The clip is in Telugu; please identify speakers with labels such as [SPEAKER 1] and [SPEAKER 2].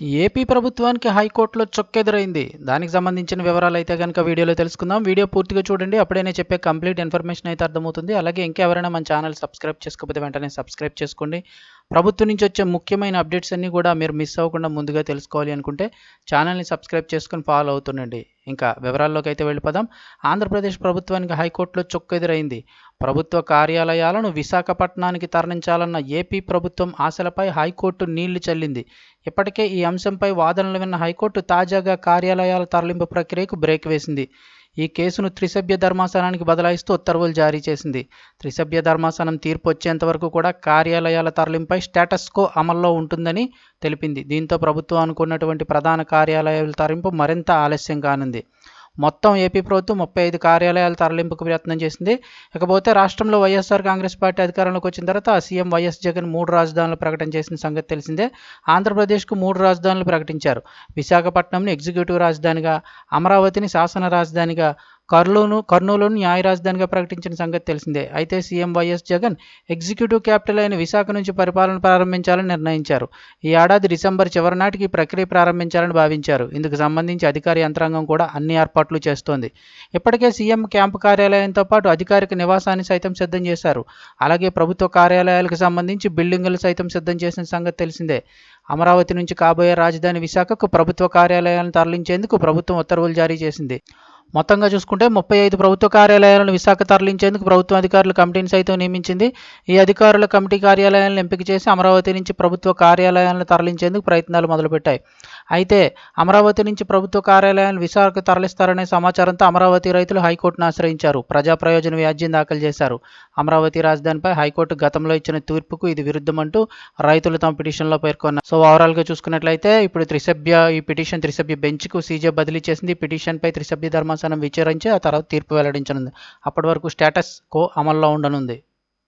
[SPEAKER 1] ఏపీ ప్రభుత్వానికి హైకోర్టులో చొక్కెదురైంది. దానికి సంబంధించిన వివరాలు అయితే కనుక వీడియోలో తెలుసుకుందాం. వీడియో పూర్తిగా చూడండి. అప్పుడే నేను చెప్పే కంప్లీట్ ఇన్ఫర్మేషన్ అయితే అర్థమవుతుంది. అలాగే ఇంకెవరైనా మన ఛానల్ సబ్స్క్రైబ్ చేసుకోకపోతే వెంటనే సబ్స్క్రైబ్ చేసుకోండి. ప్రభుత్వం నుంచి వచ్చే ముఖ్యమైన అప్డేట్స్ అన్నీ కూడా మీరు మిస్ అవ్వకుండా ముందుగా తెలుసుకోవాలి అనుకుంటే ఛానల్ని సబ్స్క్రైబ్ చేసుకుని ఫాలో అవుతుండండి. ఇంకా వివరాల్లోకి అయితే వెళ్ళిపోదాం. ఆంధ్రప్రదేశ్ ప్రభుత్వానికి హైకోర్టులో చొక్కెదురైంది ప్రభుత్వ కార్యాలయాలను విశాఖపట్నానికి తరలించాలన్న ఏపీ ప్రభుత్వం ఆశలపై హైకోర్టు నీళ్ళు చల్లింది. ఇప్పటికే ఈ అంశంపై వాదనలు విన్న హైకోర్టు తాజాగా కార్యాలయాల తరలింపు ప్రక్రియకు బ్రేక్ వేసింది. ఈ కేసును త్రిసభ్య ధర్మాసనానికి బదలాయిస్తూ ఉత్తర్వులు జారీ చేసింది. త్రిసభ్య ధర్మాసనం తీర్పు వచ్చేంత వరకు కూడా కార్యాలయాల తరలింపై స్టేటస్కో అమల్లో ఉంటుందని తెలిపింది. దీంతో ప్రభుత్వం అనుకున్నటువంటి ప్రధాన కార్యాలయాల తరలింపు మరింత ఆలస్యం కానుంది. మొత్తం ఏపీ ప్రభుత్వం ముప్పై ఐదు కార్యాలయాల తరలింపుకు ప్రయత్నం చేసింది. ఇకపోతే రాష్ట్రంలో వైఎస్ఆర్ కాంగ్రెస్ పార్టీ అధికారంలోకి వచ్చిన తర్వాత సీఎం వైఎస్ జగన్ మూడు రాజధానులు ప్రకటన చేసిన సంగతి తెలిసిందే. ఆంధ్రప్రదేశ్కు మూడు రాజధానులు ప్రకటించారు. విశాఖపట్నంను ఎగ్జిక్యూటివ్ రాజధానిగా అమరావతిని శాసన రాజధానిగా కర్నూలు కర్నూలును న్యాయ రాజధానిగా ప్రకటించిన సంగతి తెలిసిందే. అయితే CM YS Jagan executive capital అయిన విశాఖ నుంచి పరిపాలన ప్రారంభించాలని నిర్ణయించారు. ఈ ఏడాది డిసెంబర్ చివరి నాటికి ప్రక్రియ ప్రారంభించాలని భావించారు. ఇందుకు సంబంధించి అధికార యంత్రాంగం కూడా అన్ని ఏర్పాట్లు చేస్తోంది. ఇప్పటికే సీఎం క్యాంపు కార్యాలయంతో పాటు అధికారిక నివాసాన్ని సైతం సిద్ధం చేశారు. అలాగే ప్రభుత్వ కార్యాలయాలకు సంబంధించి బిల్డింగులు సైతం సిద్ధం చేసిన సంగతి తెలిసిందే. అమరావతి నుంచి కాబోయే రాజధాని విశాఖకు ప్రభుత్వ కార్యాలయాలను తరలించేందుకు ప్రభుత్వం ఉత్తర్వులు జారీ చేసింది. మొత్తంగా చూసుకుంటే ముప్పై ఐదు ప్రభుత్వ కార్యాలయాలను విశాఖ తరలించేందుకు ప్రభుత్వ అధికారులు కమిటీని సైతం నియమించింది. ఈ అధికారుల కమిటీ కార్యాలయాలను ఎంపిక చేసి అమరావతి నుంచి ప్రభుత్వ కార్యాలయాలను తరలించేందుకు ప్రయత్నాలు మొదలుపెట్టాయి. అయితే అమరావతి నుంచి ప్రభుత్వ కార్యాలయాలను విశాఖ తరలిస్తారనే సమాచారంతో అమరావతి రైతులు హైకోర్టును ఆశ్రయించారు. ప్రజా ప్రయోజన వ్యాజ్యం దాఖలు చేశారు. అమరావతి రాజధానిపై హైకోర్టు గతంలో ఇచ్చిన తీర్పుకు ఇది విరుద్ధమంటూ రైతులు తమ పిటిషన్లో పేర్కొన్నారు. సో ఓవరాల్గా చూసుకున్నట్లయితే ఇప్పుడు త్రిసభ్య ఈ పిటిషన్ త్రిసభ్య బెంచ్కు సీజే బదిలీ చేసింది. పిటిషన్పై త్రిసభ్య ధర్మ ధర్మాసనం విచారించి ఆ తర్వాత తీర్పు వెల్లడించనుంది. అప్పటి వరకు స్టేటస్ కో అమల్లో ఉండనుంది.